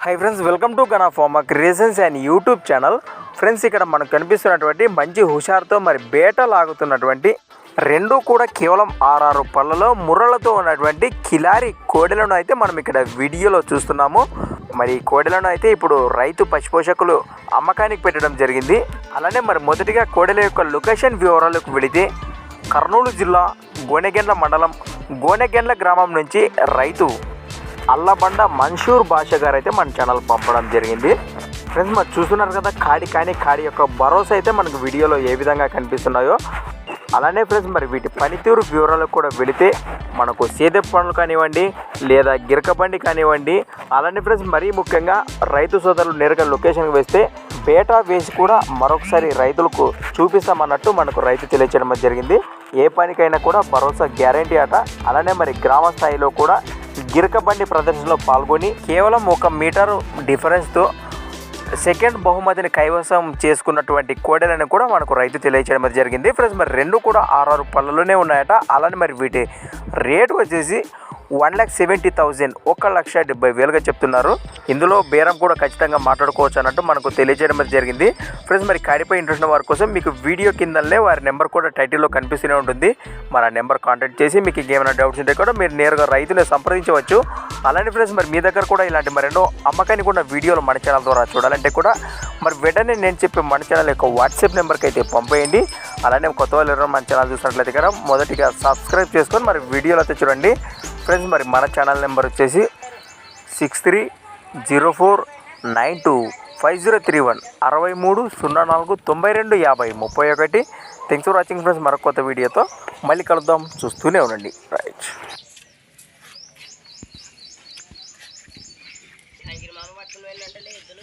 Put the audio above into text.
Hi friends welcome to Gana pharma creations and YouTube channel friends ఇక్కడ మనకు కనిపిస్తున్నటువంటి మంచి హుషారుతో మరి బేట లాగుతున్నటువంటి రెండు కూడా కేవలం ఆరారు పళ్ళలో ముర్రలతో ఉన్నటువంటి కిలారి కోడెలను అయితే మనం ఇక్కడ వీడియోలో చూస్తున్నాము. మరి ఈ కోడెలను అయితే ఇప్పుడు రైతు పశుపోషకులు అమ్మకానికి పెట్టడం జరిగింది. అలానే మరి మొదటిగా కోడెల యొక్క లొకేషన్ వివరాలకు వెళితే కర్నూలు జిల్లా గోనెగెండ్ల మండలం గోనెగెండ్ల గ్రామం నుంచి రైతు అల్లబండ మన్షూర్ భాష గారు అయితే మన ఛానల్ పంపడం జరిగింది. ఫ్రెండ్స్ మరి చూస్తున్నారు కదా కాడి కానీ కాడి యొక్క భరోసా అయితే మనకు వీడియోలో ఏ విధంగా కనిపిస్తున్నాయో. అలానే ఫ్రెండ్స్ మరి వీటి పనితీరు వివరాలకు కూడా వెళితే మనకు సేదె పనులు కానివ్వండి లేదా గిరక బండి కానివ్వండి అలానే ఫ్రెండ్స్ మరీ ముఖ్యంగా రైతు సోదరులు నేరుగా లొకేషన్కి వేస్తే బేటా వేసి కూడా మరొకసారి రైతులకు చూపిస్తామన్నట్టు మనకు రైతు తెలియచేయడం జరిగింది. ఏ పనికైనా కూడా భరోసా గ్యారంటీ అట. అలానే మరి గ్రామ స్థాయిలో కూడా గిరకబండి ప్రదర్శనలో పాల్గొని కేవలం ఒక మీటరు డిఫరెన్స్తో సెకండ్ బహుమతిని కైవసం చేసుకున్నటువంటి కోడెలను కూడా మనకు రైతు తెలియచేయడం జరిగింది. ఫ్రెండ్స్ మరి రెండు కూడా ఆరు పళ్ళలోనే ఉన్నాయట. అలానే మరి వీటి రేటు వచ్చేసి వన్ ల్యాక్ సెవెంటీ థౌజండ్ ఒక లక్ష డెబ్బై వేలుగా చెప్తున్నారు. ఇందులో బేరం కూడా ఖచ్చితంగా మాట్లాడుకోవచ్చు అన్నట్టు మనకు తెలియజేయడం జరిగింది. ఫ్రెండ్స్ మరి కాడిపై ఇంట్రెస్ట్ ఉన్న వారి కోసం మీకు వీడియో కిందనే వారి నెంబర్ కూడా టైటిల్లో కనిపిస్తూనే ఉంటుంది. మరి ఆ నెంబర్ కాంటాక్ట్ చేసి మీకు ఇంకేమైనా డౌట్స్ ఉంటే కూడా మీరు నేరుగా రైతులు సంప్రదించవచ్చు. అలానే ఫ్రెండ్స్ మరి మీ దగ్గర కూడా ఇలాంటి మరెన్నో అమ్మకాన్ని కూడా వీడియోలు మన ఛానల్ ద్వారా చూడాలంటే కూడా మరి వెంటనే నేను చెప్పే మన ఛానల్ యొక్క వాట్సాప్ నెంబర్కి అయితే పంపేయండి. అలానే కొత్త వాళ్ళు ఎవరైనా మన ఛానల్ చూసినట్లయితే కదా మొదటిగా సబ్స్క్రైబ్ చేసుకొని మరి వీడియోలో అయితే చూడండి. ఫ్రెండ్స్ మరి మన ఛానల్ నెంబర్ వచ్చేసి six three zero four nine two five zero three one అరవై మూడు సున్నా నాలుగు తొంభై రెండు యాభై ముప్పై ఒకటి. థ్యాంక్స్ ఫర్ వాచింగ్ ఫ్రెండ్స్ మరొక కొత్త వీడియోతో మళ్ళీ కలుద్దాం. చూస్తూనే ఉండండి. రైట్ పట్టుకుని వెళ్ళంటే ఎద్దులు.